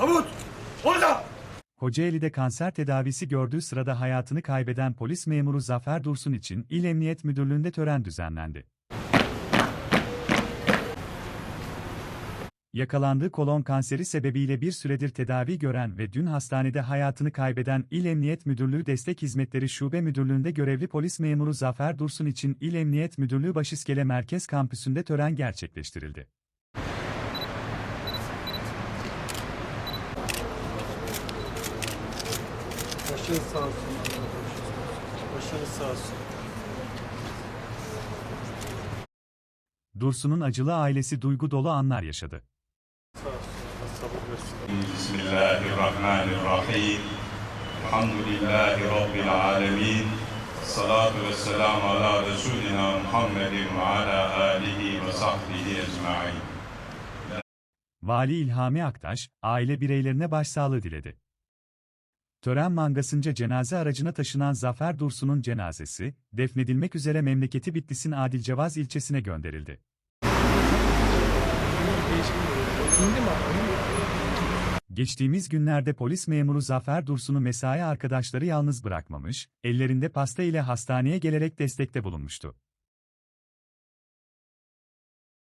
Tabut! Orada! Kocaeli'de kanser tedavisi gördüğü sırada hayatını kaybeden polis memuru Zafer Dursun için İl Emniyet Müdürlüğü'nde tören düzenlendi. Yakalandığı kolon kanseri sebebiyle bir süredir tedavi gören ve dün hastanede hayatını kaybeden İl Emniyet Müdürlüğü Destek Hizmetleri Şube Müdürlüğü'nde görevli polis memuru Zafer Dursun için İl Emniyet Müdürlüğü Başiskele Merkez Kampüsü'nde tören gerçekleştirildi. Başınız sağ olsun. Başınız sağ olsun. Dursun'un acılı ailesi duygu dolu anlar yaşadı. Bismillahirrahmanirrahim. Elhamdülillahi Rabbil alemin. Salatu ve selamu ala Resulina Muhammedin ve ala alihi ve sahbihi ecma'in. Vali İlhami Aktaş, aile bireylerine başsağlığı diledi. Tören mangasınca cenaze aracına taşınan Zafer Dursun'un cenazesi, defnedilmek üzere memleketi Bitlis'in Adilcevaz ilçesine gönderildi. Geçtiğimiz günlerde polis memuru Zafer Dursun'u mesai arkadaşları yalnız bırakmamış, ellerinde pasta ile hastaneye gelerek destekte bulunmuştu.